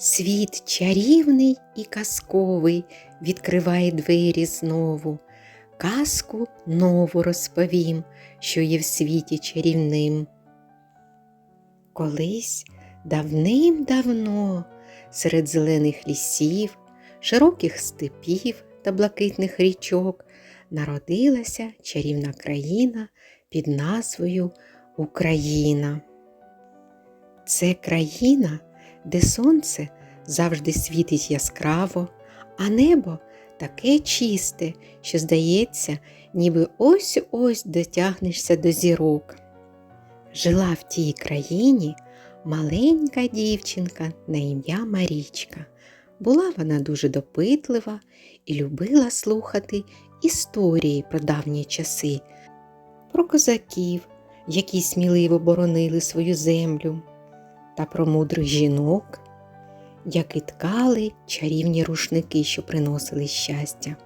Світ чарівний і казковий відкриває двері знову. Казку нову розповім, що є в світі чарівним. Колись давним-давно серед зелених лісів, широких степів та блакитних річок народилася чарівна країна під назвою Україна. Це країна, де сонце завжди світить яскраво, а небо таке чисте, що здається, ніби ось ось дотягнешся до зірок. Жила в тій країні маленька дівчинка на ім'я Марічка. Була вона дуже допитлива і любила слухати історії про давні часи, про козаків, які сміливо боронили свою землю, та про мудрих жінок, які ткали чарівні рушники, що приносили щастя.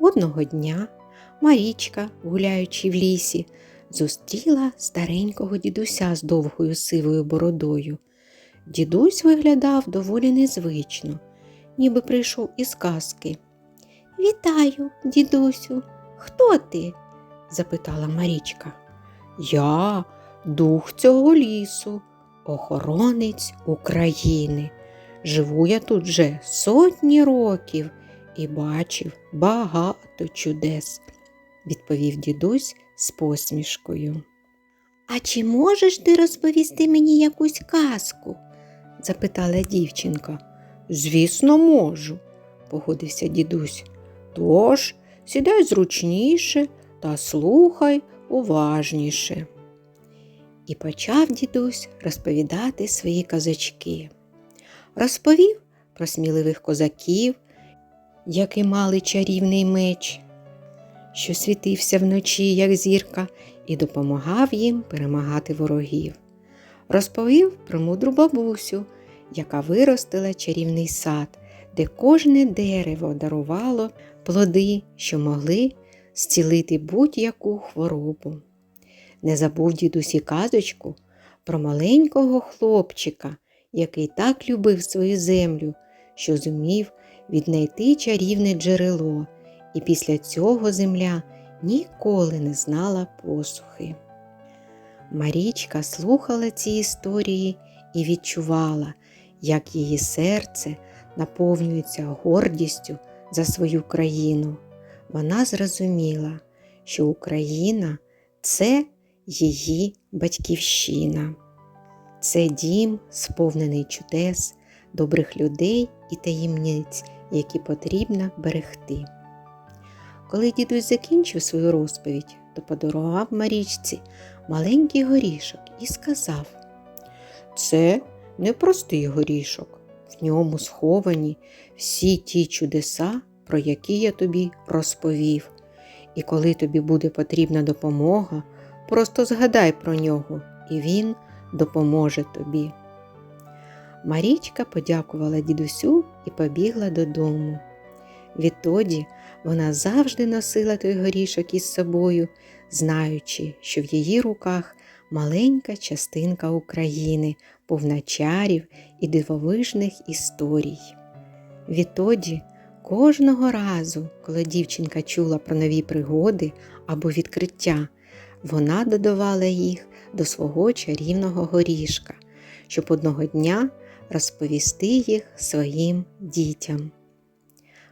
Одного дня Марічка, гуляючи в лісі, зустріла старенького дідуся з довгою сивою бородою. Дідусь виглядав доволі незвично, ніби прийшов із казки. Вітаю, дідусю, хто ти? запитала Марічка. Я дух цього лісу, охоронець України. Живу я тут вже сотні років і бачив багато чудес, відповів дідусь з посмішкою. А чи можеш ти розповісти мені якусь казку? запитала дівчинка. Звісно, можу, погодився дідусь. Тож сідай зручніше та слухай уважніше. І почав дідусь розповідати свої казочки. Розповів про сміливих козаків, які мали чарівний меч, що світився вночі, як зірка, і допомагав їм перемагати ворогів. Розповів про мудру бабусю, яка виростила чарівний сад, де кожне дерево дарувало плоди, що могли зцілити будь-яку хворобу. Не забув дідусі казочку про маленького хлопчика, який так любив свою землю, що зумів віднайти чарівне джерело, і після цього земля ніколи не знала посухи. Марічка слухала ці історії і відчувала, як її серце наповнюється гордістю за свою країну. Вона зрозуміла, що Україна це її батьківщина. Це дім, сповнений чудес, добрих людей і таємниць, які потрібно берегти. Коли дідусь закінчив свою розповідь, то подарував Марічці маленький горішок і сказав: Це не простий горішок, в ньому сховані всі ті чудеса, про які я тобі розповів. І коли тобі буде потрібна допомога, просто згадай про нього, і він допоможе тобі. Марічка подякувала дідусю і побігла додому. Відтоді вона завжди носила той горішок із собою, знаючи, що в її руках маленька частинка України, повна чарів і дивовижних історій. Відтоді кожного разу, коли дівчинка чула про нові пригоди або відкриття, вона додавала їх до свого чарівного горішка, щоб одного дня розповісти їх своїм дітям.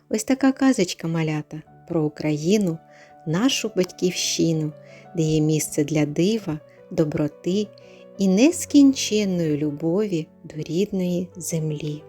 Ось така казочка малята про Україну, нашу батьківщину, де є місце для дива, доброти і нескінченної любові до рідної землі.